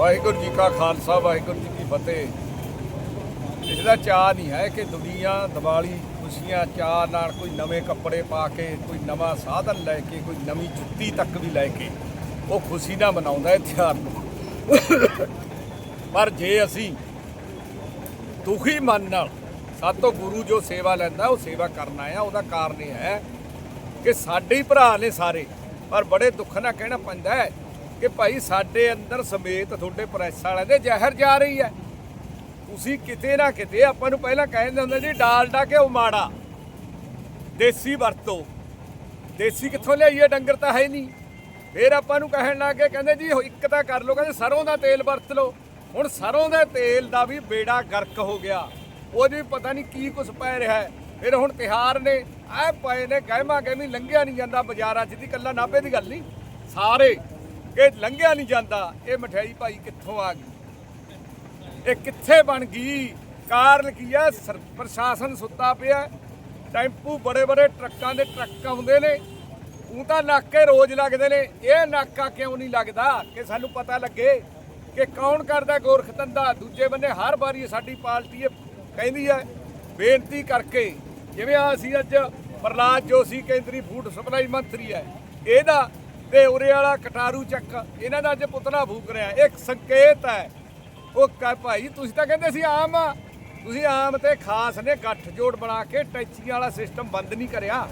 ਵਾਹਿਗੁਰੂ ਜੀ ਕਾ ਖਾਲਸਾ, ਵਾਹਿਗੁਰੂ ਜੀ ਕੀ ਫਤਿਹ। ਇਹਦਾ ਚਾਹ ਨਹੀਂ ਹੈ ਕਿ ਦੁਨੀਆ, ਦੀਵਾਲੀ, ਖੁਸ਼ੀਆਂ ਚਾਹ ਨਾਲ ਕੋਈ ਨਵੇਂ ਕੱਪੜੇ ਪਾ ਕੇ, ਕੋਈ ਨਵਾਂ ਸਾਧਨ ਲੈ ਕੇ, ਕੋਈ ਨਵੀਂ ਜੁੱਤੀ ਤੱਕ ਵੀ ਲੈ ਕੇ ਉਹ ਖੁਸ਼ੀ ਨਾਲ ਮਨਾਉਂਦਾ ਹੈ ਤਿਉਹਾਰ ਨੂੰ। ਪਰ ਜੇ ਅਸੀਂ ਦੁਖੀ ਮਨ ਨਾਲ ਸਾਤੋਂ ਗੁਰੂ ਜੋ ਸੇਵਾ ਲੈਂਦਾ, ਉਹ ਸੇਵਾ ਕਰਨਾ ਆ ਉਹਦਾ ਕਾਰਨ ਇਹ ਹੈ ਕਿ ਸਾਡੇ ਹੀ ਭਰਾ ਨੇ ਸਾਰੇ, ਪਰ ਬੜੇ ਦੁੱਖ ਨਾਲ ਕਹਿਣਾ ਪੈਂਦਾ ਹੈ ਕਿ ਭਾਈ ਸਾਡੇ ਅੰਦਰ ਸਮੇਤ ਤੁਹਾਡੇ ਪ੍ਰੈਸ ਵਾਲਿਆਂ ਦੇ ਜ਼ਹਿਰ ਜਾ ਰਹੀ ਹੈ। ਤੁਸੀਂ ਕਿਤੇ ਨਾ ਕਿਤੇ ਆਪਾਂ ਨੂੰ ਪਹਿਲਾਂ ਕਹਿੰਦੇ ਹੁੰਦੇ ਸੀ, ਡਾਲਡਾ ਕੇ ਉਹ ਮਾੜਾ। ਦੇਸੀ ਵਰਤੋ। ਦੇਸੀ ਕਿੱਥੋਂ ਲਿਆਈਏ, ਡੰਗਰ ਤਾਂ ਹੈ ਨਹੀਂ। ਫਿਰ ਆਪਾਂ ਨੂੰ ਕਹਿਣ ਲੱਗੇ ਕਹਿੰਦੇ ਜੀ ਇੱਕ ਤਾਂ ਕਰ ਲਓ, ਕਹਿੰਦੇ ਸਰੋਂ ਦਾ ਤੇਲ ਵਰਤ ਲਓ। ਹੁਣ ਸਰੋਂ ਦੇ ਤੇਲ ਦਾ ਵੀ ਬੇੜਾ ਗਰਕ ਹੋ ਗਿਆ। ਉਹਦੇ ਵੀ ਪਤਾ ਨਹੀਂ ਕੀ ਕੁਛ ਪੈ ਰਿਹਾ ਫਿਰ ਹੁਣ ਤਿਹਾਰ ਨੇ, ਐ ਪਏ ਨੇ ਗਹਿਮਾ ਗਹਿਮੀ ਲੰਘਿਆ ਨਹੀਂ ਜਾਂਦਾ ਬਾਜ਼ਾਰਾਂ 'ਚ। ਦੀ ਕੱਲਾ ਨਾਭੇ ਦੀ ਗੱਲ ਨਹੀਂ। ਸਾਰੇ ਕਿ ਲੰਘਿਆ ਨਹੀਂ ਜਾਂਦਾ। ਇਹ ਮਠਿਆਈ ਭਾਈ ਕਿੱਥੋਂ ਆ ਗਈ? ਇਹ ਕਿੱਥੇ ਬਣ ਗਈ? ਕਾਰਨ ਕੀ ਹੈ ਸਰ- ਪ੍ਰਸ਼ਾਸਨ ਸੁੱਤਾ ਪਿਆ। ਟੈਂਪੂ ਬੜੇ ਬੜੇ ਟਰੱਕਾਂ ਦੇ ਟਰੱਕ ਆਉਂਦੇ ਨੇ। ਉਹ ਤਾਂ ਨਾਕੇ ਰੋਜ਼ ਲੱਗਦੇ ਨੇ। ਇਹ ਨਾਕਾ ਕਿਉਂ ਨਹੀਂ ਲੱਗਦਾ? ਕਿ ਸਾਨੂੰ ਪਤਾ ਲੱਗੇ ਕਿ ਕੌਣ ਕਰਦਾ ਗੋਰਖ ਧੰਦਾ? ਦੂਜੇ ਬੰਨੇ ਹਰ ਵਾਰੀ ਸਾਡੀ ਪਾਰਟੀ ਇਹ ਕਹਿੰਦੀ ਹੈ ਬੇਨਤੀ ਕਰਕੇ। ਜਿਵੇਂ ਆ ਅਸੀਂ ਅੱਜ ਪ੍ਰਲਾਦ ਜੋਸ਼ੀ ਕੇਂਦਰੀ ਫੂਡ ਸਪਲਾਈ ਮੰਤਰੀ ਹੈ ਇਹਦਾ ਤੇ ਉਰੇ ਵਾਲਾ ਕਟਾਰੂ ਚੱਕ, ਇਹਨਾਂ ਦਾ ਅੱਜ ਪੁਤਲਾ ਫੂਕ ਰਿਹਾ ਇੱਕ ਸੰਕੇਤ ਹੈ। ਉਹ ਕਹ, ਭਾਈ, ਤੁਸੀਂ ਤਾਂ ਕਹਿੰਦੇ ਸੀ ਆਮ ਆ। ਤੁਸੀਂ ਆਮ ਤੇ ਖਾਸ ਨੇ, ਗੱਠ ਜੋੜ ਬਣਾ ਕੇ ਟੈਚੀ ਵਾਲਾ ਸਿਸਟਮ ਬੰਦ ਨਹੀਂ ਕਰਿਆ।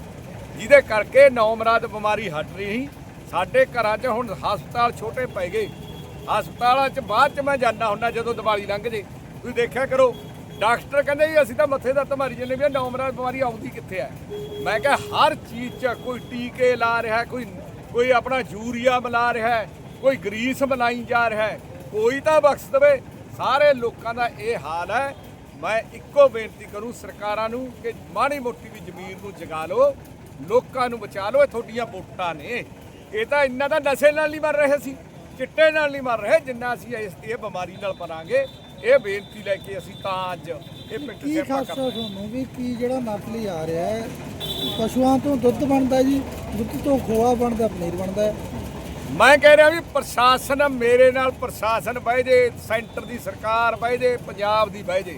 ਜਿਹਦੇ ਕਰਕੇ ਨੌਮਰਾਦ ਬਿਮਾਰੀ ਹਟ ਰਹੀ ਸਾਡੇ ਘਰਾਂ 'ਚ ਹੁਣ ਹਸਪਤਾਲ ਛੋਟੇ ਪੈ ਗਏ। ਹਸਪਤਾਲਾਂ 'ਚ ਬਾਅਦ 'ਚ ਮੈਂ ਜਾਂਦਾ ਹੁੰਦਾ ਜਦੋਂ ਦੀਵਾਲੀ ਲੰਘ ਜੇ। ਤੁਸੀਂ ਦੇਖਿਆ ਕਰੋ, ਡਾਕਟਰ ਕਹਿੰਦੇ ਜੀ, ਅਸੀਂ ਤਾਂ ਮੱਥੇ ਦਾ ਮਾਰੀ ਜੰਨੇ ਵੀ ਨੌਮਰਾਦ ਬਿਮਾਰੀ ਆਉਂਦੀ ਕਿੱਥੇ ਹੈ? ਮੈਂ ਕਿਹਾ, ਹਰ ਚੀਜ਼ 'ਚ ਕੋਈ ਟੀਕੇ ਲਾ ਰਿਹਾ, ਕੋਈ ਕੋਈ ਆਪਣਾ ਯੂਰੀਆ ਮਿਲਾ ਰਿਹਾ ਹੈ, ਕੋਈ ਗਰੀਸ ਮਿਲਾਈ ਜਾ ਰਿਹਾ ਹੈ, ਕੋਈ ਤਾਂ ਬਖਸ਼ ਦੇਵੇ। ਸਾਰੇ ਲੋਕਾਂ ਦਾ ਇਹ ਹਾਲ ਹੈ। ਮੈਂ ਇੱਕੋ ਬੇਨਤੀ ਕਰੂੰ ਸਰਕਾਰਾਂ ਨੂੰ ਕਿ ਮਾੜੀ ਮੋਟੀ ਵੀ ਜ਼ਮੀਰ ਨੂੰ ਜਗਾ ਲਓ, ਲੋਕਾਂ ਨੂੰ ਬਚਾ ਲਓ, ਇਹ ਤੁਹਾਡੀਆਂ ਵੋਟਾਂ ਨੇ। ਇਹ ਤਾਂ ਇੰਨਾ ਤਾਂ ਨਸ਼ੇ ਨਾਲ ਨਹੀਂ ਮਰ ਰਹੇ ਸੀ ਚਿੱਟੇ ਨਾਲ ਨਹੀਂ ਮਰ ਰਹੇ ਜਿੰਨਾ ਅਸੀਂ ਇਸ ਇਹ ਬਿਮਾਰੀ ਨਾਲ ਮਰਾਂਗੇ। ਇਹ ਬੇਨਤੀ ਲੈ ਕੇ ਅਸੀਂ ਤਾਂ ਅੱਜ ਕੀ ਖਾਸਾ ਤੁਹਾਨੂੰ ਵੀ ਕੀ ਜਿਹੜਾ ਨਕਲੀ ਆ ਰਿਹਾ ਹੈ? ਪਸ਼ੂਆਂ ਤੋਂ ਦੁੱਧ ਬਣਦਾ ਜੀ ਦੁੱਧ ਤੋਂ ਖੋਆ ਬਣਦਾ ਪਨੀਰ ਬਣਦਾ ਹੈ। ਮੈਂ ਕਹਿ ਰਿਹਾ ਵੀ ਪ੍ਰਸ਼ਾਸਨ ਮੇਰੇ ਨਾਲ ਪ੍ਰਸ਼ਾਸਨ ਬਹਿ ਜੇ ਸੈਂਟਰ ਦੀ ਸਰਕਾਰ ਬਹਿ ਜੇ ਪੰਜਾਬ ਦੀ ਬਹਿ ਜੇ।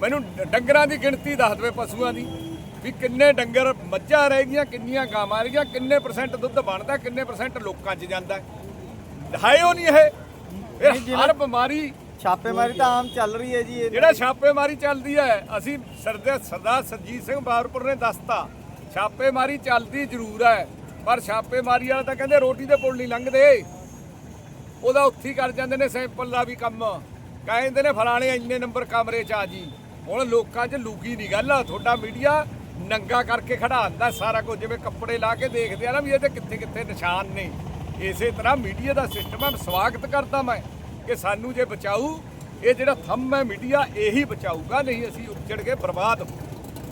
ਮੈਨੂੰ ਡੰਗਰਾਂ ਦੀ ਗਿਣਤੀ ਦੱਸ ਦੇਵੇ ਪਸ਼ੂਆਂ ਦੀ ਵੀ ਕਿੰਨੇ ਡੰਗਰ ਮੱਝਾਂ ਰਹਿ ਗਈਆਂ ਕਿੰਨੀਆਂ ਗਾਵਾਂ ਰਹਿ ਗਈਆਂ ਕਿੰਨੇ ਪਰਸੈਂਟ ਦੁੱਧ ਬਣਦਾ ਕਿੰਨੇ ਪਰਸੈਂਟ ਲੋਕਾਂ 'ਚ ਜਾਂਦਾ ਹੈ। ਉਹ ਨਹੀਂ ਇਹ। ਇਹ ਹਰ ਬਿਮਾਰੀ ਛਾਪੇਮਾਰੀ ਤਾਂ ਆਮ ਚੱਲ ਰਹੀ ਹੈ ਜੀ ਇਹ। ਜਿਹੜਾ ਛਾਪੇਮਾਰੀ ਚੱਲਦੀ ਹੈ, ਅਸੀਂ ਸਰਦੇ ਸਰਦਾਰ ਸਰਜੀਤ ਸਿੰਘ ਬਾਰਪੁਰ ਨੇ ਦੱਸਤਾ, ਛਾਪੇਮਾਰੀ ਚੱਲਦੀ ਜ਼ਰੂਰ ਹੈ, ਪਰ ਛਾਪੇਮਾਰੀ ਵਾਲਾ ਤਾਂ ਕਹਿੰਦੇ ਰੋਟੀ ਦੇ ਪੁੱਲ ਨਹੀਂ ਲੰਘਦੇ। ਉਹਦਾ ਉੱਥੇ ਕਰ ਜਾਂਦੇ ਨੇ ਸੈਂਪਲ ਦਾ ਵੀ ਕੰਮ। ਕਹਿੰਦੇ ਨੇ ਫਲਾਣੇ ਇੰਨੇ ਨੰਬਰ ਕਮਰੇ 'ਚ ਆ ਜੀ। ਹੁਣ ਲੋਕਾਂ 'ਚ ਲੂਕੀ ਨਹੀਂ ਗੱਲ ਤੁਹਾਡਾ ਮੀਡੀਆ ਨੰਗਾ ਕਰਕੇ ਖੜਾਉਂਦਾ ਸਾਰਾ ਕੁਝ, ਜਿਵੇਂ ਕੱਪੜੇ ਲਾ ਕੇ ਦੇਖਦੇ ਆ ਨਾ ਵੀ ਇਹਦੇ ਕਿੱਥੇ ਕਿੱਥੇ ਨਿਸ਼ਾਨ ਨੇ। ਇਸੇ ਤਰ੍ਹਾਂ ਮੀਡੀਆ ਦਾ ਸਿਸਟਮ ਹੈ ਸਵਾਗਤ ਕਰਦਾ ਮੈਂ। ਕਿ ਸਾਨੂੰ ਜੇ ਬਚਾਊ, ਇਹ ਜਿਹੜਾ ਥੰਮ ਹੈ ਮੀਡੀਆ, ਇਹੀ ਬਚਾਊਗਾ, ਨਹੀਂ ਅਸੀਂ ਉੱਜੜ ਕੇ ਬਰਬਾਦ ਹੋ